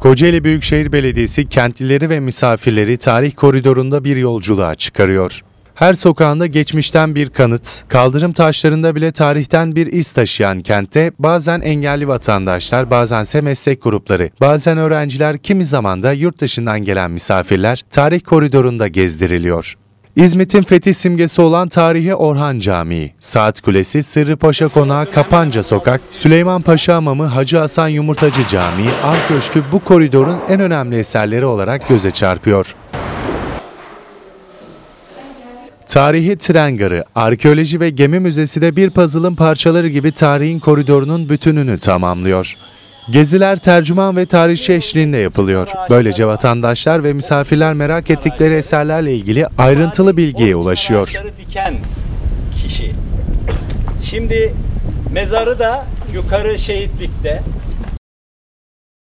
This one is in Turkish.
Kocaeli Büyükşehir Belediyesi kentlileri ve misafirleri tarih koridorunda bir yolculuğa çıkarıyor. Her sokağında geçmişten bir kanıt, kaldırım taşlarında bile tarihten bir iz taşıyan kentte bazen engelli vatandaşlar, bazense meslek grupları, bazen öğrenciler, kimi zaman da yurt dışından gelen misafirler tarih koridorunda gezdiriliyor. İzmit'in fethi simgesi olan tarihi Orhan Camii, Saat Kulesi, Sırrı Paşa Konağı, Kapanca Sokak, Süleyman Paşa Hamamı, Hacı Hasan Yumurtacı Camii, Ar Köşkü bu koridorun en önemli eserleri olarak göze çarpıyor. Tarihi tren garı, arkeoloji ve gemi müzesi de bir puzzle'ın parçaları gibi tarihin koridorunun bütününü tamamlıyor. Geziler tercüman ve tarihçi eşliğinde yapılıyor. Böylece vatandaşlar ve misafirler merak ettikleri eserlerle ilgili ayrıntılı bilgiye ulaşıyor. Diken kişi. Şimdi mezarı da yukarı şehitlikte.